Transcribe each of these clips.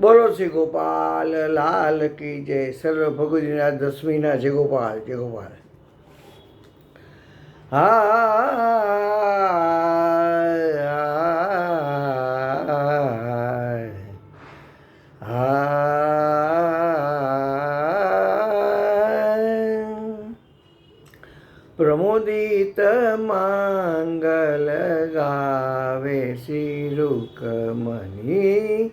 બોલો શ્રી ગોપાલ, લાલ કી જય. સર્વ ભગવતીના દસમીના જય ગોપાલ જય ગોપાલ. પ્રમોદિત માંગલ ગાવે શ્રી રૂકમણી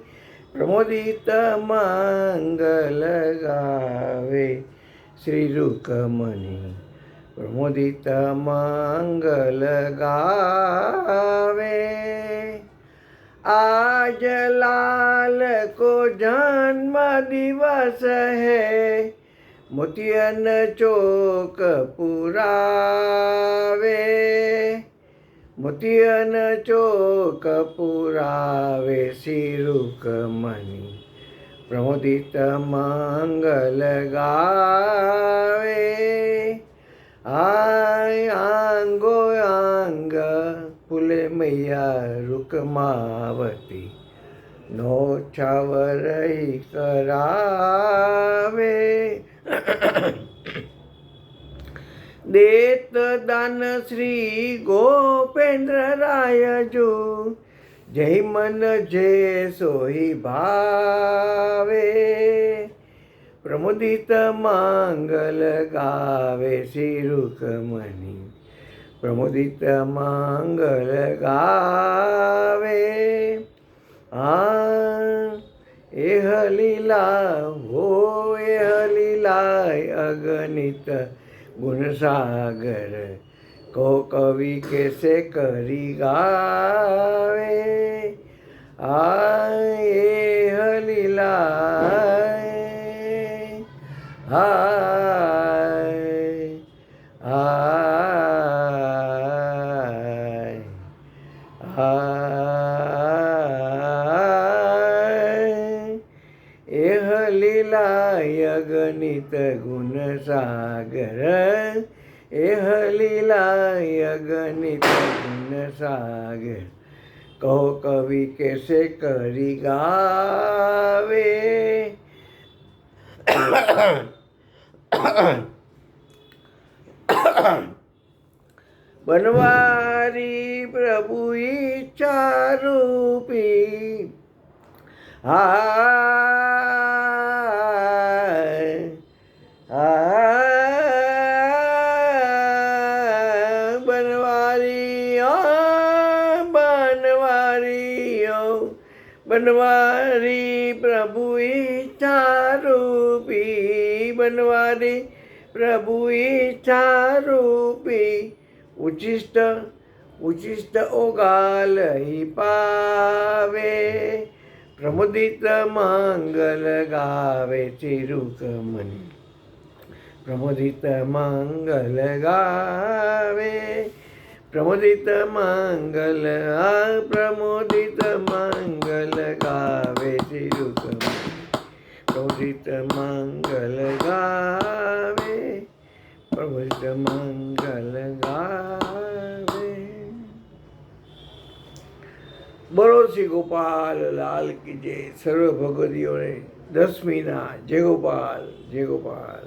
प्रमोदित मंगल गावे श्री रुकमणि प्रमोदित मंगल गावे आज लाल को जन्म दिवस है, मोतियन चौक पुरावे। મોતિયન ચોક પુરાવે શિરુકમણી પ્રમોદિત મંગલ ગાવે. આય આંગો આંગ ફૂલે મૈયા રૂકમાવતી. નો છાવરઈ કરાવે. દેત દાન શ્રી ગોપેન્દ્ર રાયજો જય મન જે સોહી ભાવે. પ્રમોદિત માંગલ ગાવે શ્રી રૂકમણી, પ્રમોદિત માંગલ ગાવે. આ એહ લીલા હો એહ લીલા અગણિત गुण सागर को कवि कैसे करी गावे? आए हलीला आए લીલાય ગણિત ગુણ સાગર એહ લીલાય ગણિત ગુણ સાગર કહો કવિ કેસે કરી ગાવે બનવારી પ્રભુ ઈચ્છા રૂપી હાય બનવારી બનવારી બનવારી પ્રભુ ઈચ્છા રૂપી બનવારી પ્રભુ ઈચ્છા રૂપી ઉચિષ્ટ ઉચિષ્ટ ઓગાલ પાવે, પ્રમોદિત મંગલ ગાવે ચિરુકમણી. પ્રમોદિત મંગલ ગાવે પ્રમોદિત મંગલ આ પ્રમોદિત મંગલ ગાવે ચિરુકમણી પ્રમોદિત મંગલ ગાવે પ્રમોદિત મંગલ ગાવે બોલો શ્રી ગોપાલ લાલ કી જય સર્વ ભગવતીઓને દસમીના જય ગોપાલ જય ગોપાલ